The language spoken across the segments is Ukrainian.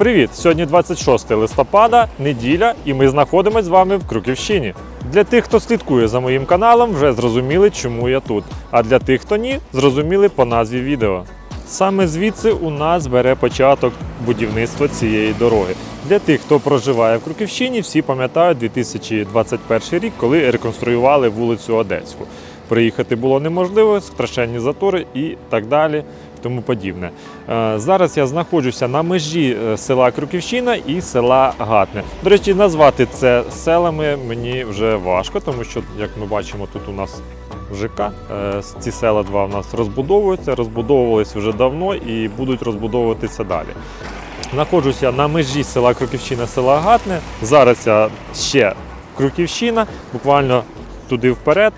Привіт! Сьогодні 26 листопада, неділя, і ми знаходимося з вами в Круківщині. Для тих, хто слідкує за моїм каналом, вже зрозуміли, чому я тут. А для тих, хто ні, зрозуміли по назві відео. Саме звідси у нас бере початок будівництво цієї дороги. Для тих, хто проживає в Круківщині, всі пам'ятають 2021 рік, коли реконструювали вулицю Одеську. Приїхати було неможливо, страшенні затори і так далі. Тому подібне. Е, Зараз я знаходжуся на межі е, села Крюківщина і села Гатне. До речі, назвати це селами мені вже важко, тому що, як ми бачимо, тут у нас ЖК. Е, Ці села два у нас розбудовуються, розбудовувалися вже давно і будуть розбудовуватися далі. Знаходжуся на межі села Круківщина, села Гатне. Зараз я ще Круківщина, буквально туди вперед.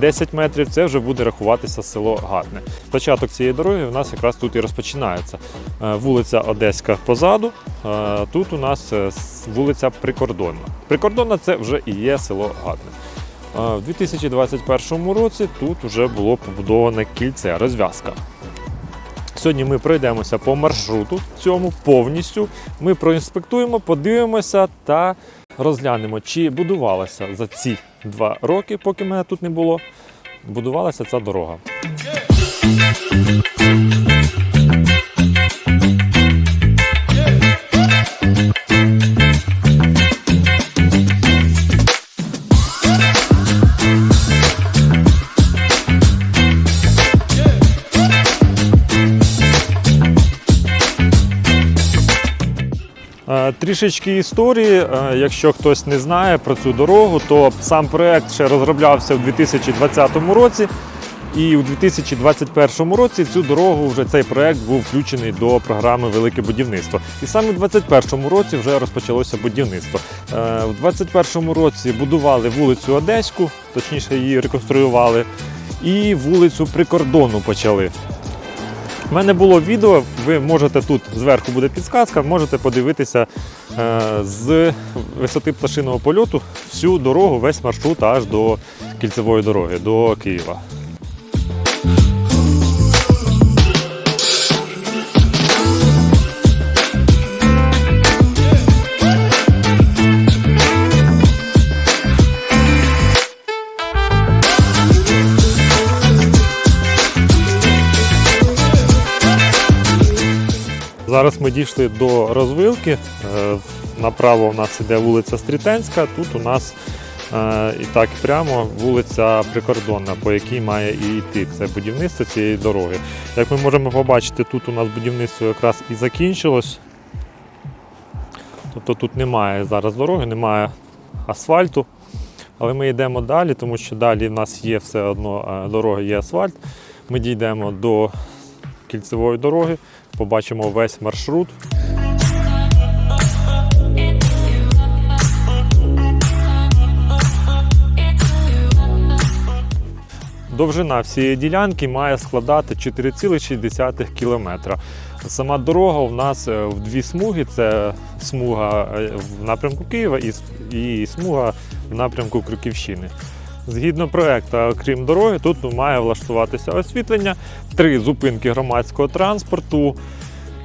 10 метрів це вже буде рахуватися село Гатне. Початок цієї дороги у нас якраз тут і розпочинається. Е, Вулиця Одеська позаду. е, Тут у нас е, вулиця Прикордонна. Прикордонна це вже і є село Гатне. В 2021 році тут вже було побудоване кільце, розв'язка. Сьогодні ми пройдемося по маршруту цьому повністю. Ми проінспектуємо, подивимося та розглянемо, чи будувалася за ці два роки, поки мене тут не було, будувалася ця дорога. Трішечки історії, Е, якщо хтось не знає про цю дорогу, то сам проект ще розроблявся в 2020 році. І у 2021 році цю дорогу вже цей проект був включений до програми Велике будівництво. І саме у 2021 році вже розпочалося будівництво. Е, У 2021 році будували вулицю Одеську, точніше її реконструювали, і вулицю Прикордонну почали. У мене було відео, ви можете тут зверху буде підсказка, можете подивитися е, з висоти пташиного польоту всю дорогу, весь маршрут аж до кільцевої дороги, до Києва. Зараз ми дійшли до розвилки. Е, Направо у нас іде вулиця Стрітенська, тут у нас е, і так прямо вулиця Прикордонна, по якій має і йти це будівництво цієї дороги. Як ми можемо побачити, тут у нас будівництво якраз і закінчилось. Тобто тут немає зараз дороги, немає асфальту. Але ми йдемо далі, тому що далі в нас є все одно е, дорога, є асфальт. Ми дійдемо до кільцевої дороги, побачимо весь маршрут. Довжина всієї ділянки має складати 4,6 км. Сама дорога у нас е, в дві смуги: це смуга е, в напрямку Києва і, смуга в напрямку Крюківщини. Згідно проекту, окрім дороги, тут має влаштуватися освітлення, три зупинки громадського транспорту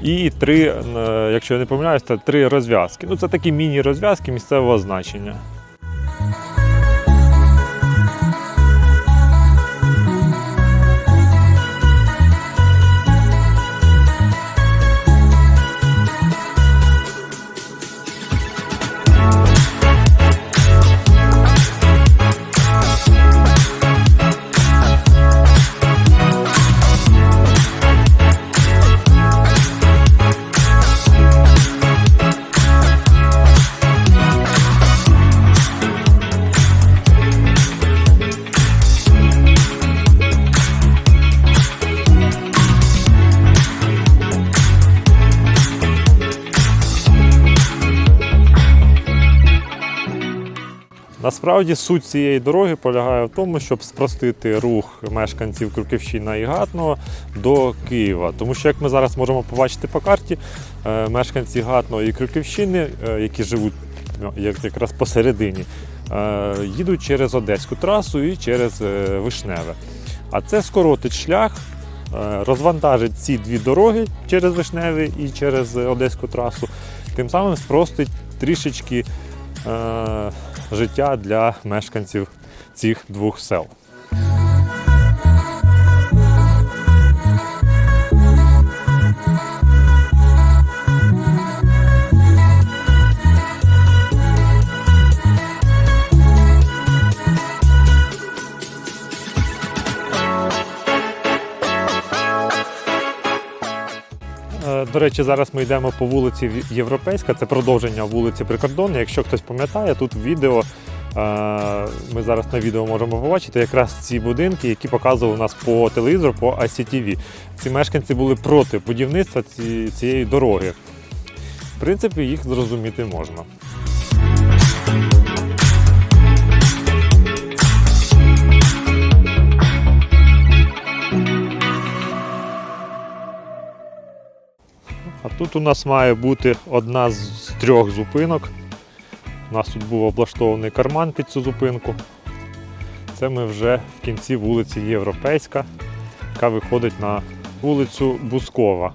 і три, е, якщо я не помиляюсь, три розв'язки. Ну, це такі міні-розв'язки місцевого значення. Насправді суть цієї дороги полягає в тому, щоб спростити рух мешканців Крюківщина і Гатного до Києва. Тому що, як ми зараз можемо побачити по карті, е, мешканці Гатного і Крюківщини, е, які живуть ну, якраз посередині, е, їдуть через Одеську трасу і через Вишневе. А це скоротить шлях, розвантажить ці дві дороги через Вишневе і через Одеську трасу Тим самим спростить трішечки життя для мешканців цих двох сел. До речі, зараз ми йдемо по вулиці Європейська, це продовження вулиці Прикордонної. Якщо хтось пам'ятає, тут відео е, ми зараз на відео можемо побачити якраз ці будинки, які показували нас по телевізору, по ICTV. Ці мешканці були проти будівництва цієї дороги. В принципі, їх зрозуміти можна. Тут у нас має бути одна з трьох зупинок. У нас тут був облаштований карман під цю зупинку. Це ми вже в кінці вулиці Європейська, яка виходить на вулицю Бускова.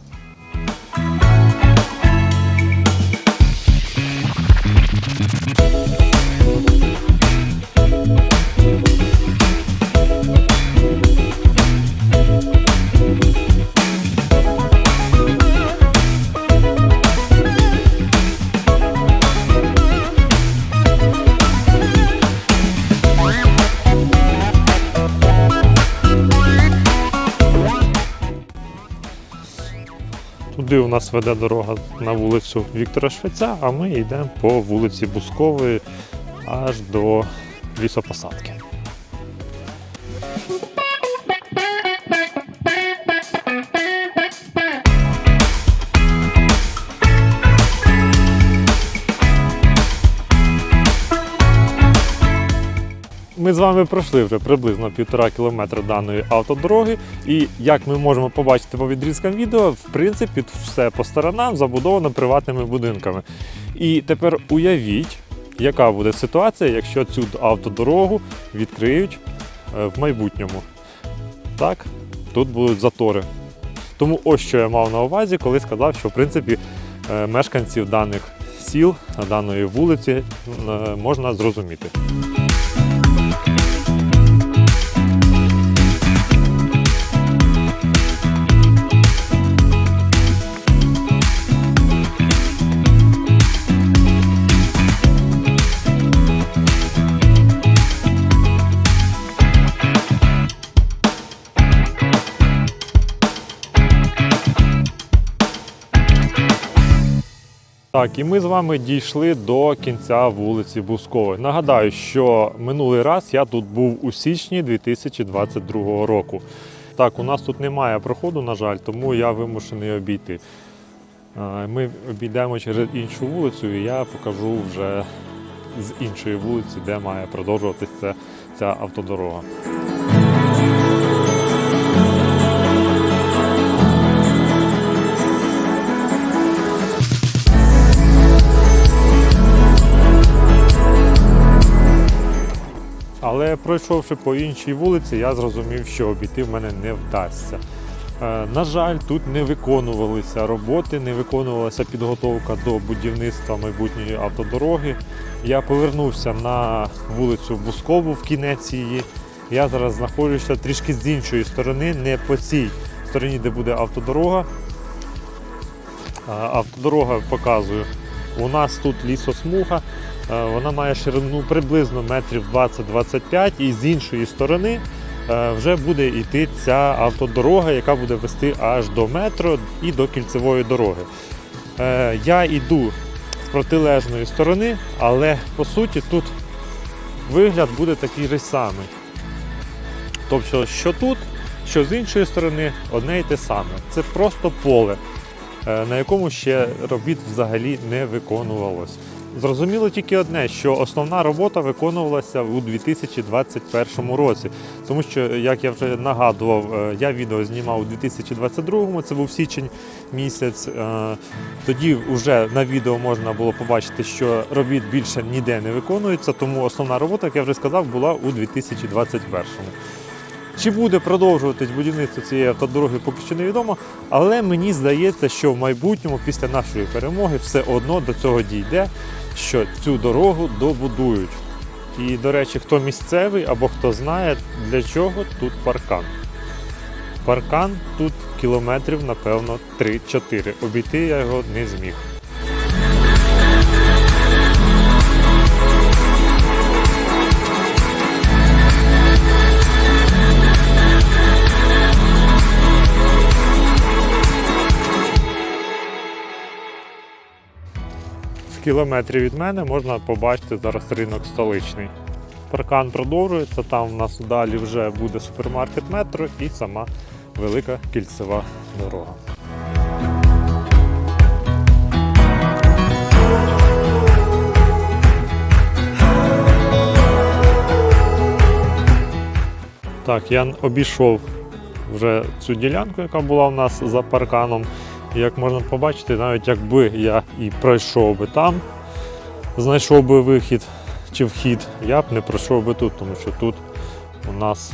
Туди у нас веде дорога на вулицю Віктора Швеця, а ми йдемо по вулиці Бускової аж до лісопосадки. Ми з вами пройшли вже приблизно півтора кілометра даної автодороги, і як ми можемо побачити по відрізкам відео, в принципі, все по сторонам забудовано приватними будинками. І тепер уявіть, яка буде ситуація, якщо цю автодорогу відкриють е, в майбутньому. Так, тут будуть затори. Тому ось що я мав на увазі, коли сказав, що в принципі е, мешканців даних сіл, даної вулиці е, можна зрозуміти. Так, і ми з вами дійшли до кінця вулиці Бускової. Нагадаю, що минулий раз я тут був у січні 2022 року. Так, у нас тут немає проходу, на жаль, тому я вимушений обійти. Ми обійдемо через іншу вулицю, і я покажу вже з іншої вулиці, де має продовжуватися ця автодорога. Але пройшовши по іншій вулиці, я зрозумів, що обійти в мене не вдасться. Е, На жаль, тут не виконувалися роботи, не виконувалася підготовка до будівництва майбутньої автодороги. Я повернувся на вулицю Бускову в кінець її. Я зараз знаходжуся трішки з іншої сторони, не по цій стороні, де буде автодорога. Е, Автодорога показую. У нас тут лісосмуга, Вона має ширину приблизно метрів 20-25 і з іншої сторони е, вже буде йти ця автодорога, яка буде вести аж до метро і до кільцевої дороги. Е, Я йду з протилежної сторони, але по суті тут вигляд буде такий же самий. Тобто, що тут, що з іншої сторони, одне й те саме. Це просто поле, е, на якому ще робіт взагалі не виконувалось. Зрозуміло тільки одне, що основна робота виконувалася у 2021 році. Тому що, як я вже нагадував, е, я відео знімав у 2022-му, це був січень місяць. Е, Тоді вже на відео можна було побачити, що робіт більше ніде не виконується, тому основна робота, як я вже сказав, була у 2021. Чи буде продовжуватись будівництво цієї автодороги, поки що невідомо. Але мені здається, що в майбутньому, після нашої перемоги, все одно до цього дійде, що цю дорогу добудують. І, до речі, хто місцевий або хто знає, для чого тут паркан. Паркан тут кілометрів, напевно, 3-4. Обійти я його не зміг. В кілометрі від мене можна побачити зараз ринок столичний. Паркан продовжується, там в нас далі вже буде супермаркет метро і сама велика кільцева дорога. Так, я обійшов вже цю ділянку, яка була у нас за парканом. Як можна побачити, навіть якби я і пройшов би там, знайшов би вихід чи вхід, я б не пройшов би тут, тому що тут у нас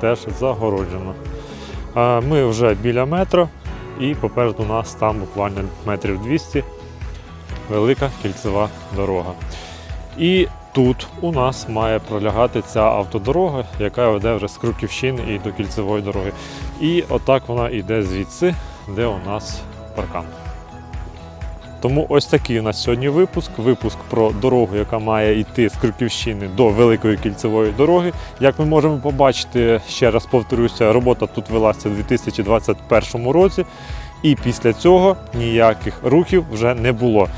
теж загороджено. Ми вже біля метро, і попереду нас там буквально метрів 200 велика кільцева дорога. І тут у нас має пролягати ця автодорога, яка веде вже з Круківщини і до кільцевої дороги. І отак вона йде звідси, де у нас паркан. Тому ось такий у нас сьогодні випуск. Випуск про дорогу, яка має йти з Крюківщини до Великої кільцевої дороги. Як ми можемо побачити, ще раз повторюся, робота тут велася у 2021 році, і після цього ніяких рухів вже не було.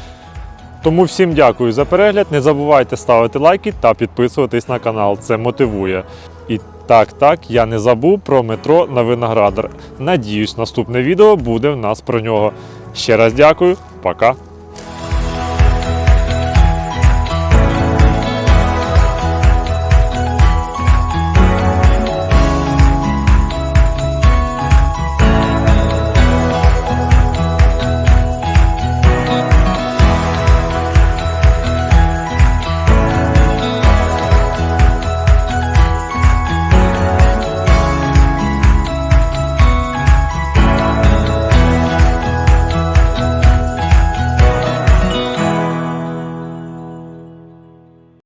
Тому всім дякую за перегляд. Не забувайте ставити лайки та підписуватись на канал. Це мотивує. Так, так, я не забув про метро на Виноградар. Надіюсь, наступне відео буде в нас про нього. Ще раз дякую, пока.